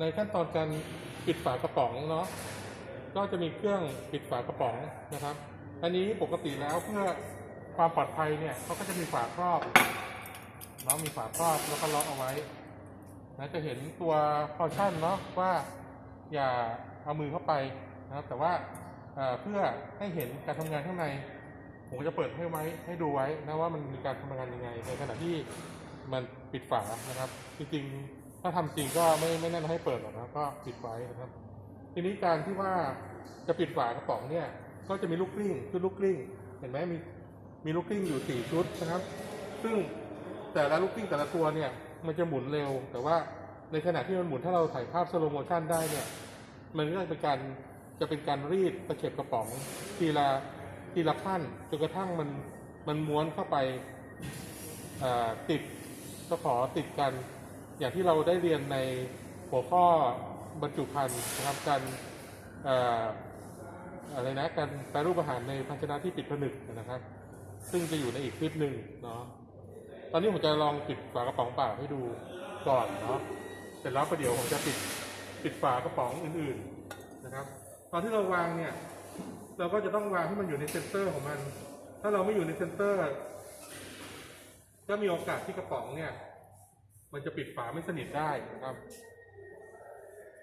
ในขั้นตอนการปิดฝากระป๋องเนาะก็จะมีเครื่องปิดฝากระป๋องนะครับ อันนี้ปกติแล้วเพื่อความปลอดภัยเนี่ยเขาก็จะมีฝาครอบเนาะมีฝาครอบแล้วก็ล็อกเอาไว้นะจะเห็นตัวคอชั่นเนาะว่าอย่าเอามือเข้าไปนะครับ แต่ว่าเพื่อให้เห็นการทำงานข้างใน ผมก็จะเปิดให้ไว้ให้ดูไว้นะว่ามันมีการทำงานยังไง ในขณะที่มันปิดฝานะครับ จริงๆ ถ้าทำจริงก็ไม่ไม่แน่นให้เปิดหรอกนะก็ปิดไว้นะครับ ทีนี้การที่ว่าจะปิดฝากระป๋องเนี่ย ก็จะมีลูกกลิ้งคือลูกกลิ้ง เห็นไหมมีมีลูกกลิ้งอยู่สี่ชุดนะครับ ซึ่งแต่ละลูกกลิ้งแต่ละตัวเนี่ย มันจะหมุนเร็ว แต่ว่าในขณะที่มันหมุนถ้าเราถ่ายภาพสโลโมชันได้เนี่ย มันก็จะเป็นการจะเป็นการรีดตะเข็บกระป๋อง ทีละทีละขั้นจนกระทั่งมันมันม้วนเข้าไปติดตะขอติดกัน อย่างที่เราได้เรียนในหัวข้อบรรจุภัณฑ์นะครับการเอ่ออะไรนะการแปรรูปอาหารในภาชนะที่ปิดผนึกนะครับ ซึ่งจะอยู่ในอีกคลิปหนึ่งเนาะตอนนี้ผมจะลองปิดฝากระป๋องเปล่าให้ดูก่อนเนาะเสร็จแล้วประเดี๋ยวผมจะปิดปิดฝากระป๋องอื่นๆนะครับ ตอนที่เราวางเนี่ย เราก็จะต้องวางให้มันอยู่ในเซนเตอร์ของมัน ถ้าเราไม่อยู่ในเซนเตอร์ก็มีโอกาสที่กระป๋องเนี่ย มันจะปิดฝาไม่สนิทได้นะครับ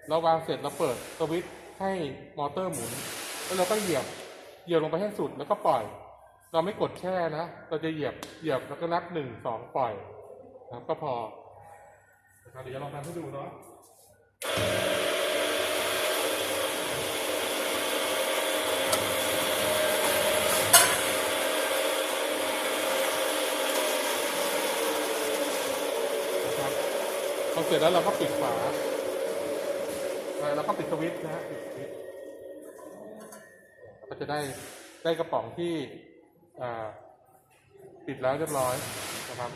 เราวางเสร็จเราเปิดสวิตช์ให้มอเตอร์หมุน แล้วเราก็เหยียบเหยียบลงไปให้สุดแล้วก็ปล่อย เราไม่กดแช่นะ เราจะเหยียบเหยียบแล้วก็นับหนึ่งสองปล่อยนะครับก็พอนะครับเดี๋ยวลองทำให้ดูเนาะ นะครับ พอเสร็จแล้วเราก็ปิดฝาแล้วก็ปิดสวิตช์นะฮะปิดสวิตช์ก็จะได้ได้กระป๋องที่ปิดแล้วเรียบร้อยนะครับ